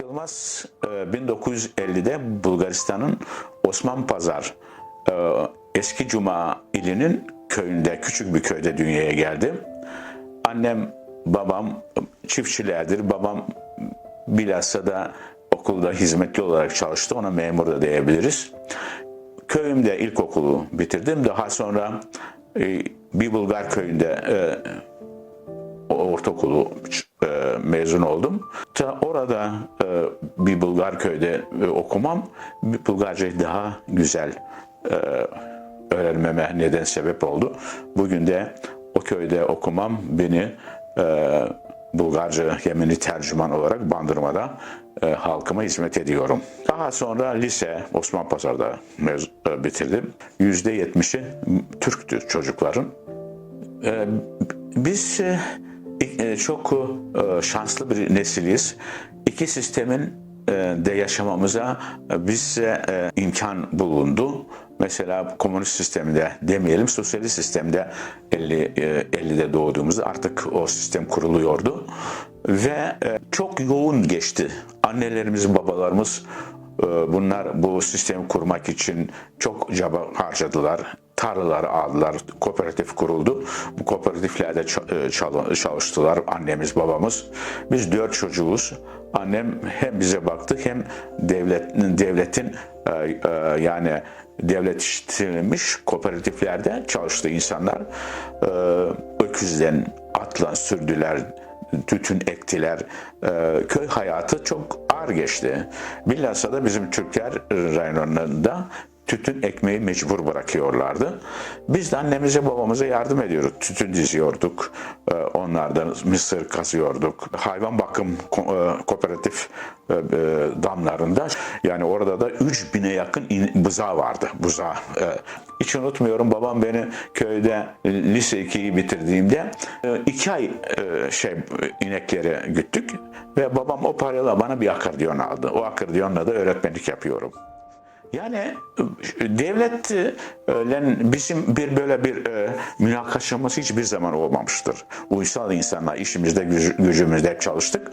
Yılmaz e, 1950'de Bulgaristan'ın Osman Pazar e, eski Cuma ilinin köyünde küçük bir köyde dünyaya geldi. Annem babam çiftçilerdir. Babam bilhassa da okulda hizmetli olarak çalıştı. Ona memur da diyebiliriz. Köyümde ilkokulu bitirdim. Daha sonra e, bir Bulgar köyünde e, ortaokulu e, mezun oldum. Ta orada e, bir Bulgar köyde e, okumam Bulgarcayı daha güzel e, öğrenmeme neden sebep oldu. Bugün de o köyde okumam beni e, Bulgarca yemini tercüman olarak Bandırma'da e, halkıma hizmet ediyorum. Daha sonra lise Osman Pazar'da mez- e, bitirdim. %70'i Türktü çocukların. Ee, Biz e, e, çok e, şanslı bir nesiliyiz. İki sistemin e, de yaşamamıza e, bize e, imkan bulundu. Mesela komünist sistemde demeyelim, sosyalist sistemde 50 e, 50'de doğduğumuzda artık o sistem kuruluyordu ve e, çok yoğun geçti. Annelerimiz, babalarımız e, bunlar bu sistemi kurmak için çok çaba harcadılar tarlaları aldılar, kooperatif kuruldu. Bu kooperatiflerde e, çal- çalıştılar annemiz, babamız. Biz dört çocuğuz. Annem hem bize baktı hem devletin devletin yani devletleştirilmiş kooperatiflerde çalıştı insanlar. E, Öküzden atla sürdüler, tütün ektiler. E, köy hayatı çok ağır geçti. Bilhassa da bizim Türkler rayonlarında tütün ekmeği mecbur bırakıyorlardı. Biz de annemize babamıza yardım ediyorduk. Tütün diziyorduk. Ee, Onlardan mısır kazıyorduk. Hayvan bakım e, kooperatif e, e, damlarında yani orada da 3000'e yakın buzağı vardı. Buzağı. E, Hiç unutmuyorum babam beni köyde e, lise 2'yi bitirdiğimde e, iki ay e, şey inekleri güttük ve babam o parayla bana bir akordeon aldı. O akordiyonla da öğretmenlik yapıyorum. Yani e, devletle bizim bir böyle bir e, münakaşamız hiçbir zaman olmamıştır. Uysal insanlar işimizde güc- gücümüzde hep çalıştık.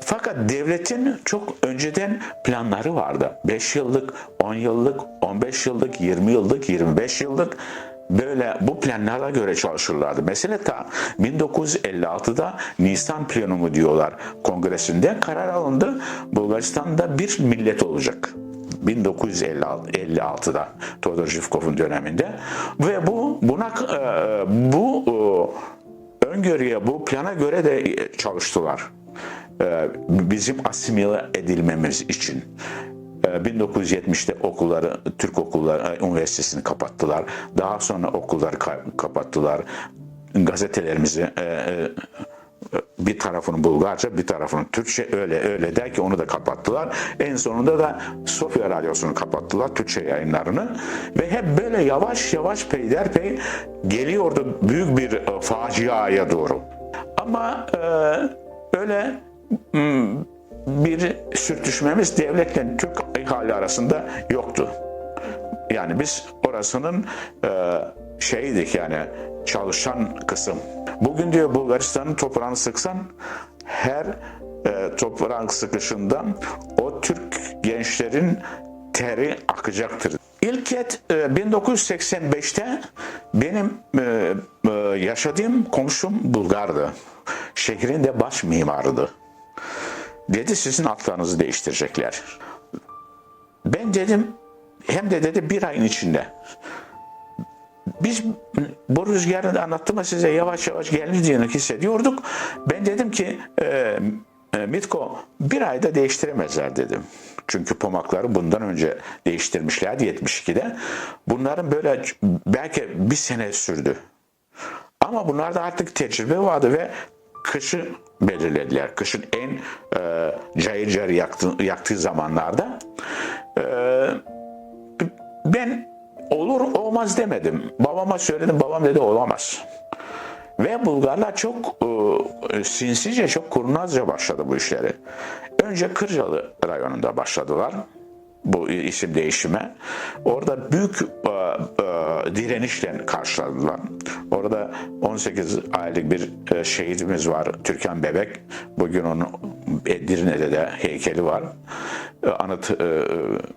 Fakat devletin çok önceden planları vardı. 5 yıllık, 10 yıllık, 15 yıllık, 20 yıllık, 25 yıllık böyle bu planlara göre çalışırlardı. Mesela ta 1956'da Nisan Planumu diyorlar kongresinde karar alındı. Bulgaristan'da bir millet olacak. 1956'da Todor Zhivkov'un döneminde ve bu buna e, bu e, öngörüye bu plana göre de çalıştılar. E, Bizim asimile edilmemiz için. E, 1970'te okulları, Türk okulları, üniversitesini kapattılar. Daha sonra okulları ka- kapattılar. Gazetelerimizi e, e, bir tarafını Bulgarca bir tarafını Türkçe öyle öyle der ki onu da kapattılar. En sonunda da Sofya Radyosu'nu kapattılar Türkçe yayınlarını ve hep böyle yavaş yavaş peyderpey geliyordu büyük bir e, faciaya doğru. Ama öyle hmm, bir sürtüşmemiz devletle Türk ihale arasında yoktu. Yani biz orasının e, şeydik yani çalışan kısım. Bugün diyor Bulgaristan'ın toprağını sıksan her e, toprağın sıkışından o Türk gençlerin teri akacaktır. İlk et e, 1985'te benim e, e, yaşadığım komşum Bulgardı. Şehrin de baş mimarıydı. Dedi sizin atlarınızı değiştirecekler. Ben dedim hem de dedi bir ayın içinde. Biz bu rüzgarı da anlattım ama size yavaş yavaş geldiğini hissediyorduk. Ben dedim ki e, e, Mitko bir ayda değiştiremezler dedim. Çünkü pomakları bundan önce değiştirmişlerdi 72'de. Bunların böyle belki bir sene sürdü. Ama bunlarda artık tecrübe vardı ve kışı belirlediler. Kışın en e, cayır cayır yaktı, yaktığı zamanlarda. E, ben olur olmaz demedim. Babama söyledim. Babam dedi olamaz. Ve Bulgarlar çok e, sinsice, çok kurnazca başladı bu işleri. Önce Kırcalı rayonunda başladılar bu isim değişime. Orada büyük e, e, direnişle karşıladılar. Orada 18 aylık bir e, şehidimiz var Türkan Bebek. Bugün onu Edirne'de de heykeli var. E, Anıt, e,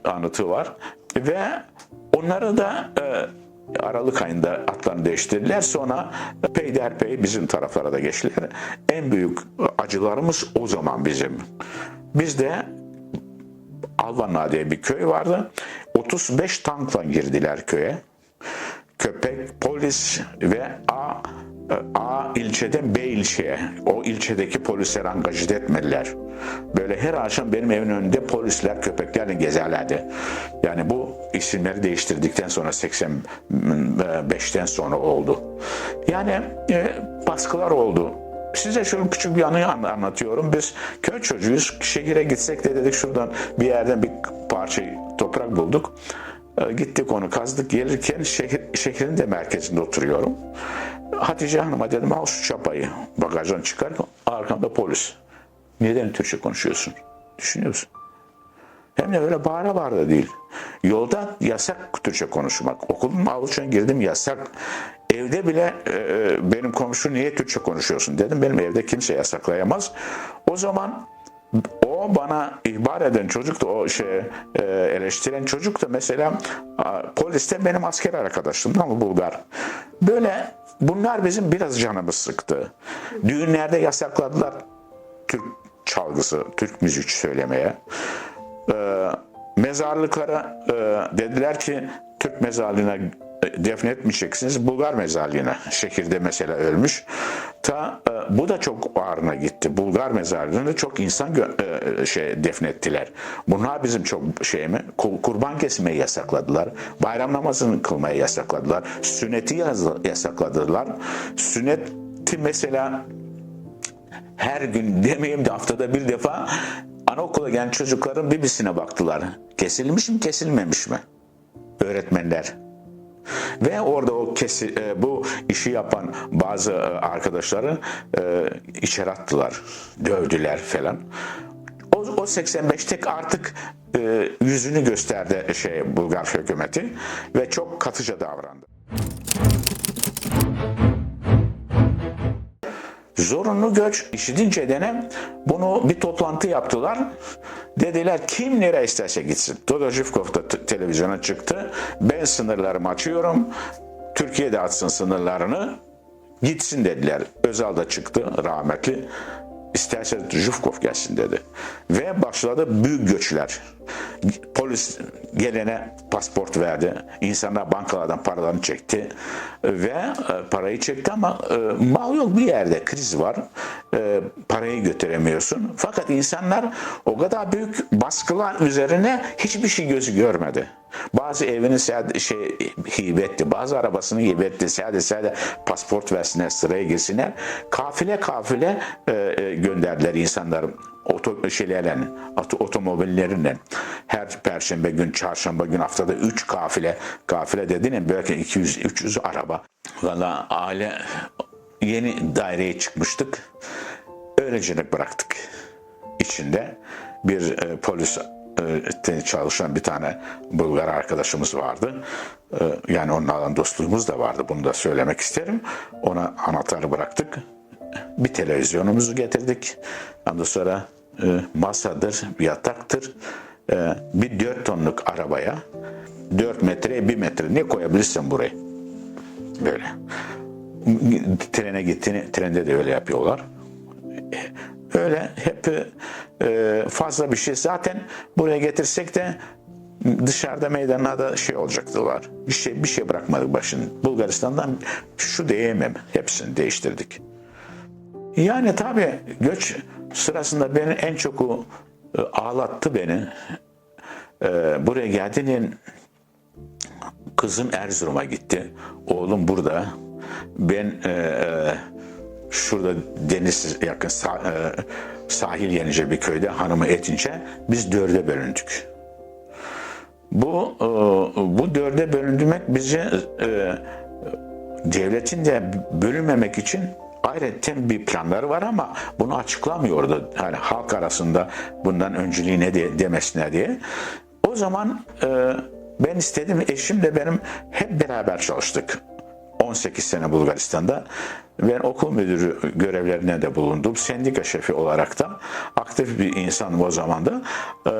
anıtı var. Ve onları da e, Aralık ayında atlarını değiştirdiler. Sonra peyderpey bizim taraflara da geçtiler. En büyük acılarımız o zaman bizim. Biz de Alvanla diye bir köy vardı. 35 tankla girdiler köye. Köpek, polis ve A A ilçeden B ilçeye, o ilçedeki polisler angaje etmediler. Böyle her akşam benim evimin önünde polisler köpeklerle gezerlerdi. Yani bu isimleri değiştirdikten sonra 85'ten sonra oldu. Yani e, baskılar oldu. Size şöyle küçük bir anıyı an- anlatıyorum. Biz köy çocuğuyuz. Şehire gitsek de dedik şuradan bir yerden bir parça toprak bulduk. E, Gittik onu kazdık. Gelirken şehir, şehrin de merkezinde oturuyorum. Hatice Hanım'a dedim al şu çapayı. Bagajdan çıkar. Arkamda polis. Neden Türkçe konuşuyorsun? Düşünüyor musun? Hem de öyle bağıra bağıra değil. Yolda yasak Türkçe konuşmak. Okulun avlusuna girdim yasak. Evde bile e, e, benim komşu niye Türkçe konuşuyorsun dedim. Benim evde kimse yasaklayamaz. O zaman o bana ihbar eden çocuk da o şey e, eleştiren çocuk da mesela poliste benim asker arkadaşım ama Bulgar. Böyle bunlar bizim biraz canımız sıktı. Düğünlerde yasakladılar Türk çalgısı, Türk müzik söylemeye. Ee, mezarlıklara e, dediler ki Türk mezarlığına e, defnetmeyeceksiniz. Bulgar mezarlığına şehirde mesela ölmüş. Ta e, bu da çok ağrına gitti. Bulgar mezarlığında çok insan e, şey defnettiler. Bunlar bizim çok şey mi? Ku- Kurban kesmeyi yasakladılar. Bayram namazını kılmayı yasakladılar. Sünneti yasakladılar. Sünneti mesela her gün demeyeyim de haftada bir defa anaokula gelen çocukların bibisine baktılar. Kesilmiş mi kesilmemiş mi? Öğretmenler. Ve orada o kesi, e, bu işi yapan bazı e, arkadaşları e, içeri attılar. Dövdüler falan. O, o 85 tek artık e, yüzünü gösterdi şey Bulgar hükümeti ve çok katıca davrandı. Zorunlu göç işitince dene bunu bir toplantı yaptılar. Dediler kim nereye isterse gitsin. Dodo Zhivkov da televizyona çıktı. Ben sınırlarımı açıyorum. Türkiye de açsın sınırlarını. Gitsin dediler. Özal da çıktı rahmetli. İsterse Zhivkov gelsin dedi. Ve başladı büyük göçler. Polis gelene pasport verdi. İnsanlar bankalardan paralarını çekti. Ve e, parayı çekti ama e, mal yok bir yerde. Kriz var. E, parayı götüremiyorsun. Fakat insanlar o kadar büyük baskılar üzerine hiçbir şey gözü görmedi. Bazı evini sade- şey hibe etti, bazı arabasını hibe etti. Sade sade pasport versinler, sıraya girsinler. Kafile kafile e, e, gönderdiler insanları oto şeylerle, oto, otomobilleriyle. Her perşembe gün, çarşamba gün haftada 3 kafile, kafile dediğin belki 200-300 araba. Valla aile yeni daireye çıkmıştık. Öylecelik bıraktık içinde bir e, polis çalışan bir tane Bulgar arkadaşımız vardı. E, yani onlarla dostluğumuz da vardı. Bunu da söylemek isterim. Ona anahtarı bıraktık. Bir televizyonumuzu getirdik. Ondan sonra e, masadır, yataktır. E, bir 4 tonluk arabaya 4 metreye 1 metre ne koyabilirsen buraya. Böyle. Trene gittiğini, trende de öyle yapıyorlar. Öyle hep e, fazla bir şey. Zaten buraya getirsek de dışarıda meydanlarda şey olacaktılar. Bir şey bir şey bırakmadık başın. Bulgaristan'dan şu diyemem. Hepsini değiştirdik. Yani tabii göç sırasında beni en çok e, ağlattı beni. E, buraya geldiğinin kızım Erzurum'a gitti. Oğlum burada. Ben e, e, şurada deniz yakın sah- e, sahil yenice bir köyde hanımı etince biz dörde bölündük. Bu e, bu dörde bölündürmek bizi e, devletin de bölünmemek için ayrıca bir planları var ama bunu açıklamıyordu. Yani halk arasında bundan önceliği ne de, demesinler diye. O zaman ben istedim eşim de benim hep beraber çalıştık. 18 sene Bulgaristan'da. Ben okul müdürü görevlerine de bulundum. Sendika şefi olarak da aktif bir insanım o zaman da. Ee,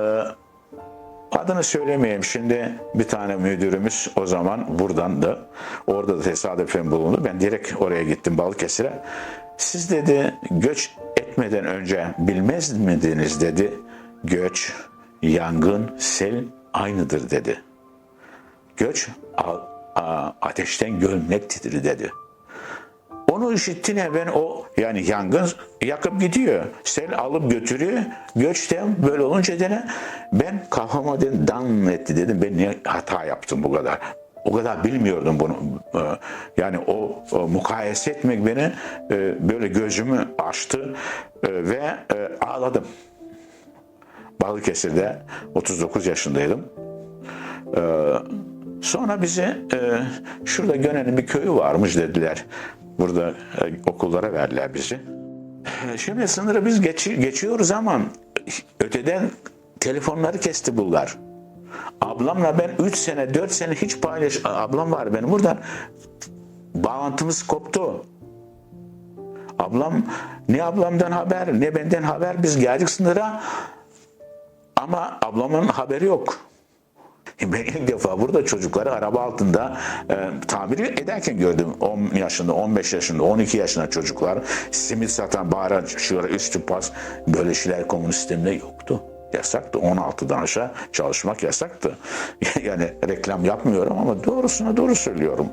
Adını söylemeyeyim şimdi bir tane müdürümüz o zaman buradan da orada da tesadüfen bulundu. Ben direkt oraya gittim Balıkesir'e. Siz dedi göç etmeden önce bilmez miydiniz dedi. Göç, yangın, sel aynıdır dedi. Göç ateşten gömlektir dedi. Onu işittiğine ben o yani yangın yakıp gidiyor. Sel alıp götürüyor. Göçten böyle olunca dene ben kafama dedim dan etti dedim. Ben niye hata yaptım bu kadar? O kadar bilmiyordum bunu. Ee, Yani o, o mukayese etmek beni e, böyle gözümü açtı e, ve e, ağladım. Balıkesir'de 39 yaşındaydım. Sonra bize e, şurada Gönen'in bir köyü varmış dediler. Burada e, okullara verdiler bizi. E, Şimdi sınırı biz geçi- geçiyoruz ama öteden telefonları kesti Bulgar. Ablamla ben 3 sene 4 sene hiç paylaş... Ablam var benim buradan. Bağlantımız koptu. Ablam ne ablamdan haber ne benden haber biz geldik sınıra ama ablamın haberi yok. Ben ilk defa burada çocukları araba altında e, tamir ederken gördüm. 10 yaşında, 15 yaşında, 12 yaşında çocuklar simit satan bağıran şuraya üstü pas böyle şeyler komünist sistemde yoktu. Yasaktı. 16'dan aşağı çalışmak yasaktı. yani reklam yapmıyorum ama doğrusuna doğru söylüyorum.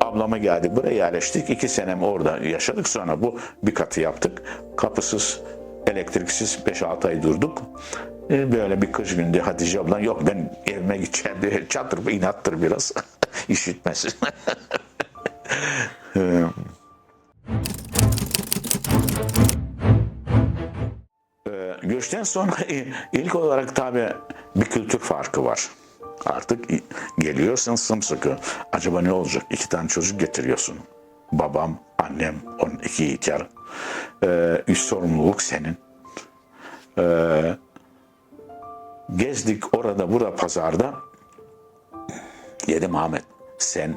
Ablama geldik buraya yerleştik. iki senem orada yaşadık. Sonra bu bir katı yaptık. Kapısız, elektriksiz 5-6 ay durduk. E, Böyle bir kış günde Hatice ablan yok ben evime gideceğim diye çatır inattır biraz. İşitmez. Ee, Ee, Göçten sonra ilk olarak tabi bir kültür farkı var. Artık geliyorsun sımsıkı. Acaba ne olacak? İki tane çocuk getiriyorsun. Babam, annem, on iki ihtiyar. Ee, üst sorumluluk senin. Ee, gezdik orada burada pazarda. Dedim Ahmet sen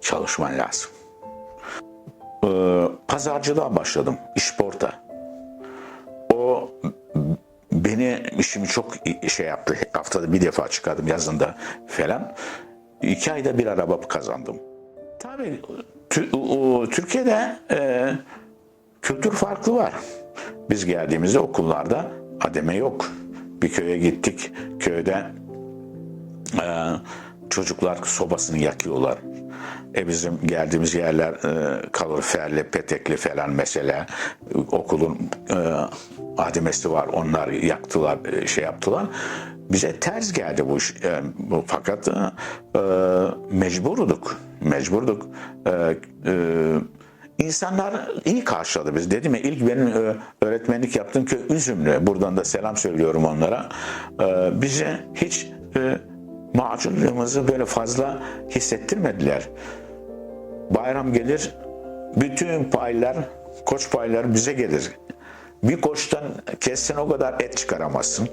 çalışman lazım. Ee, pazarcılığa başladım. İşporta. O beni işimi çok şey yaptı. Haftada bir defa çıkardım yazında falan. İki ayda bir araba kazandım. Tabii Türkiye'de e, kültür farklı var. Biz geldiğimizde okullarda ademe yok. Bir köye gittik. Köyde e, çocuklar sobasını yakıyorlar. E bizim geldiğimiz yerler e, kaloriferli, petekli falan mesela. E, Okulun e, ademesi var. Onlar yaktılar, e, şey yaptılar. Bize ters geldi bu iş. E, bu, fakat e, mecburduk. Mecburduk. E, e, İnsanlar iyi karşıladı biz. Dedim ya ilk benim e, öğretmenlik yaptığım köy Üzümlü. Buradan da selam söylüyorum onlara. E, bize hiç e, macunluğumuzu böyle fazla hissettirmediler. Bayram gelir, bütün paylar, koç payları bize gelir. Bir koçtan kessen o kadar et çıkaramazsın.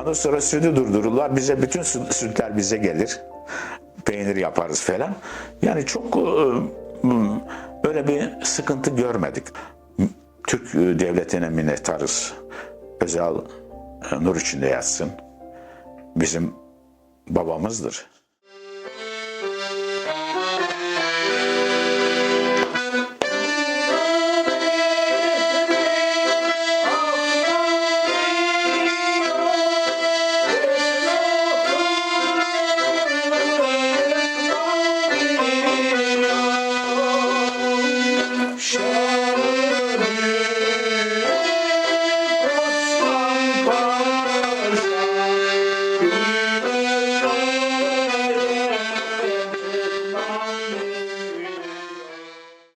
Ondan sonra sütü durdururlar. Bize bütün sü- sütler bize gelir. Peynir yaparız falan. Yani çok böyle bir sıkıntı görmedik. Türk e, devletine minnettarız. Özel e, nur içinde yatsın. Bizim babamızdır.